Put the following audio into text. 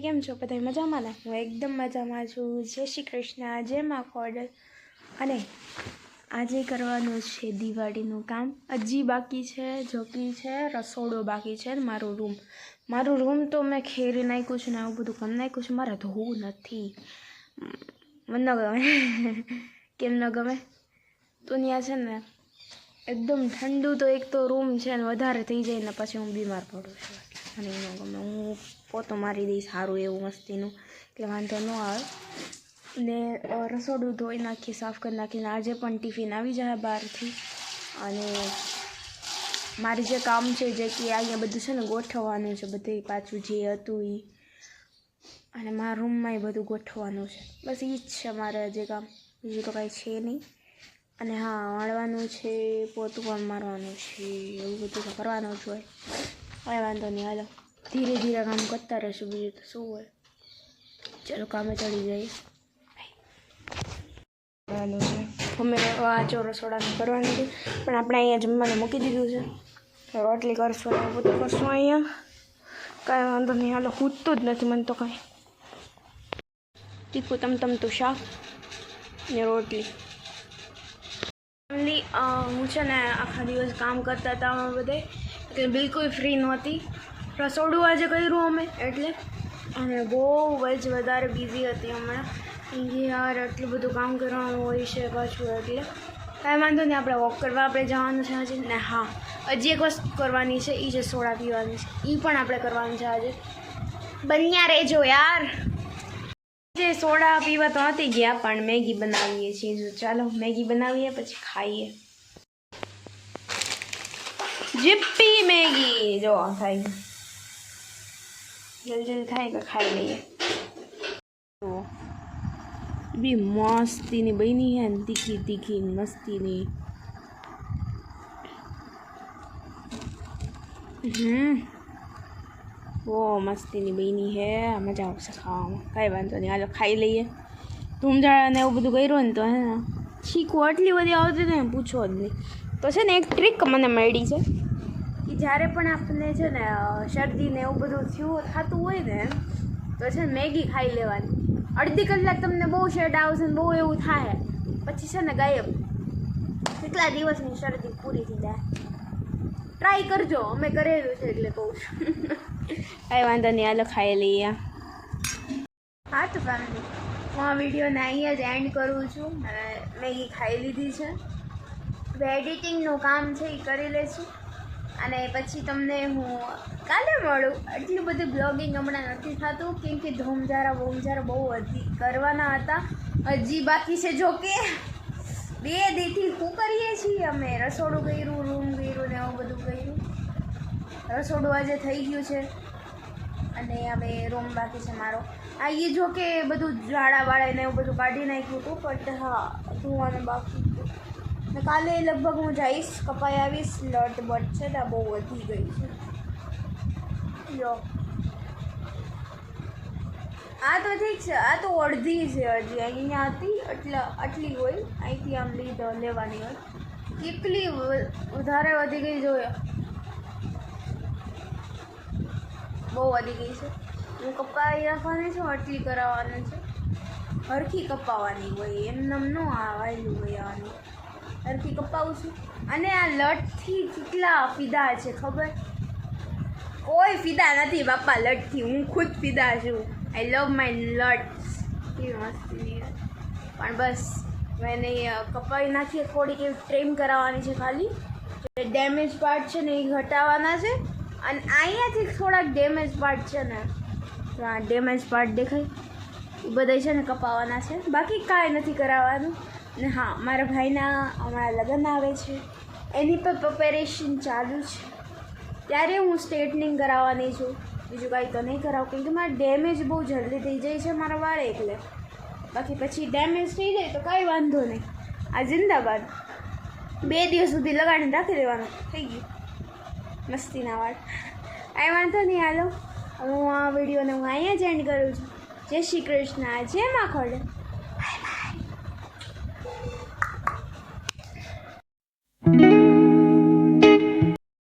Family કેમ છો? બધા મજામાં ને? હું એકદમ મજામાં છું. જય શ્રી કૃષ્ણ. જય મા ખોડલ અને આજે કરવાનું છે દિવાળીનું કામ. હજી બાકી છે જોકી છે, રસોડો બાકી છે ને મારો રૂમ. મારું રૂમ તો મેં ખેરી નાખ્યું છે ને આવું બધું કરી નાખ્યું છે. મારે ધોવું નથી. મને ન ગમે. કેમ ન ગમે? તો ત્યાં છે ને, એકદમ ઠંડુ તો એક તો રૂમ છે ને વધારે થઈ જાય ને પછી હું બીમાર પડું છું. અને ન ગમે. હું પોતો મારી દઈશ સારું એવું મસ્તીનું, એટલે વાંધો ન આવે. ને રસોડું ધોઈ નાખી, સાફ કરી નાખીને આજે પણ ટિફિન આવી જાય બહારથી. અને મારી જે કામ છે, જે કે અહીંયા બધું છે ને ગોઠવવાનું છે બધે પાછું જે હતું એ અને મારા રૂમમાં એ બધું ગોઠવવાનું છે. બસ એ જ છે મારે જે કામ. બીજું તો કાંઈ છે નહીં. અને હા, વાળવાનું છે, પોતું પણ મારવાનું છે, એવું બધું તો કરવાનું જ હોય. કાંઈ વાંધો નહીં હાલો ધીરે ધીરે કામ કરતા રહીશું બીજું તો શું હોય ચાલો કામે ચડી જઈએ કરવાનું છે અમે આ ચો રસોડાનું કરવાનું છે પણ આપણે અહીંયા જમવાનું મૂકી દીધું છે રોટલી કરશું ને બધું કરશું અહીંયા કાંઈ વાંધો નહીં હાલો ખૂટતું જ નથી મને તો કાંઈ તીખું તમતમ તમ તું શાક ને રોટલી ફેમિલી હું છે ને આખા દિવસ કામ કરતા હતા અમે બધે એટલે બિલકુલ ફ્રી નહોતી. રસોડું આજે કર્યું અમે, એટલે. અને બહુ જ વધારે બિઝી હતી હમણાં. યાર એટલું બધું કામ કરવાનું હોય છે પાછું, એટલે. કાંઈ વાંધો નહીં, આપણે વોક કરવા આપણે જવાનું છે આજે. ને હા, હજી એક વસ્તુ કરવાની છે એ જે સોડા પીવાની છે એ પણ આપણે કરવાનું છે આજે. બન્યા રહેજો યાર. જે સોડા પીવા તો નથી ગયા, પણ મેગી બનાવીએ છીએ. જો ચાલો, મેગી બનાવીએ, પછી ખાઈએ. જીપ્પી મેગી જો થાય જલ્દી જલ્દી થાય કે ખાઈ લઈએ. જુઓ. બી મસ્તીની બની હે ને તીખી તીખી, મસ્તીની. હમ. ઓ, મસ્તીની બની હે. મજા આવશે ખાવામાં. કાંઈ વાંધો નહીં. હાલો, ખાઈ લઈએ. ધૂમઝાડા ને એવું બધું કર્યું ને તો હે ને. છીકું આટલી બધી આવતી હતી ને પૂછો જ નહીં. તો છે ને એક ટ્રીક મને મળી છે. જ્યારે પણ આપણને છે ને શરદી ને એવું બધું થયું, થતું હોય ને, તો છે ને મેગી ખાઈ લેવાની. અડધી કલાક તમને બહુ શેડ આવશે ને બહુ એવું થાય પછી છે ને ગાયબ. કેટલા દિવસની શરદી પૂરી થઈ જાય. ટ્રાય કરજો, અમે કરેલું છે એટલે કહું છું. કાંઈ વાંધો નહીં, હાલો ખાઈ લઈએ. હા, તો ફેમિલી હું આ વિડીયોને અહીંયા જ એન્ડ કરું છું. મેગી ખાઈ લીધી છે. હવે એડિટિંગનું કામ છે એ કરી લઈશું અને પછી તમને હું કાલે મળું. એટલું બધું બ્લોગિંગ હમણાં નથી થતું, કેમ કે ધોમઝારા બોમઝારા બહુ હતી કરવાના હતા. હજી બાકી છે જો કે બે દીથી શું કરીએ છીએ અમે? રસોડું કર્યું રૂમ કર્યું ને એવું બધું કર્યું. રસોડું આજે થઈ ગયું છે. અને હવે રૂમ બાકી છે મારો. આ એ જો કે બધું ઝાડા વાળા ને એવું બધું કાઢી નાખ્યું હતું બટ હા, ધોવાનું બાકી હતું ને કાલે લગભગ હું જઈશ, કપાઈ આવીશ લટ બટ છે ને બહુ વધી ગઈ છે. જો આ તો ઠીક છે, આ તો અડધી છે હજી. અહીંયા હતી, એટલે આટલી હોય. અહીંથી આમ લીધો, લેવાની હોય. કેટલી વધારે વધી ગઈ જોઈએ બહુ વધી ગઈ છે. હું કપાઈ રાખવાની છું, આટલી કરાવવાની છે. હરખી કપાવવાની હોય એમને ન આવેલું હોય આનું. હરખી કપાવું છું. અને આ લટથી કેટલા ફીદા છે ખબર? કોઈ ફીદા નથી બાપા લટથી હું ખુદ ફીદા છું. આઈ લવ માય લટ કેવી મસ્તી પણ બસ એને કપાવી નાખીએ થોડીક એવી ટ્રીમ કરાવવાની છે ખાલી. ડેમેજ પાર્ટ છે ને એ ઘટાડવાના છે. અને અહીંયાથી થોડાક ડેમેજ પાર્ટ છે ને. આ ડેમેજ પાર્ટ દેખાય. એ બધા છે ને કપાવવાના છે. બાકી કાંઈ નથી કરાવવાનું. ને હા, મારા ભાઈના હમણાં લગ્ન આવે છે. એની પર પ્રિપેરેશન ચાલુ છે. ત્યારે હું સ્ટ્રેટનિંગ કરાવવાની છું. બીજું કાંઈ તો નહીં કરાવું. કેમ કે મારા ડેમેજ બહુ જલ્દી થઈ જાય છે મારા વાળ એટલે. બાકી પછી ડેમેજ થઈ જાય તો કાંઈ વાંધો નહીં. આ જિંદાબાદ. બે દિવસ સુધી લગાડીને રાખી દેવાનું. થઈ ગયું. મસ્તીના વાળ. કાંઈ વાંધો નહીં, હાલો. હું આ વિડીયોને હું અહીંયા જ એન્ડ કરું છું. જય શ્રી કૃષ્ણ. જય માખોડ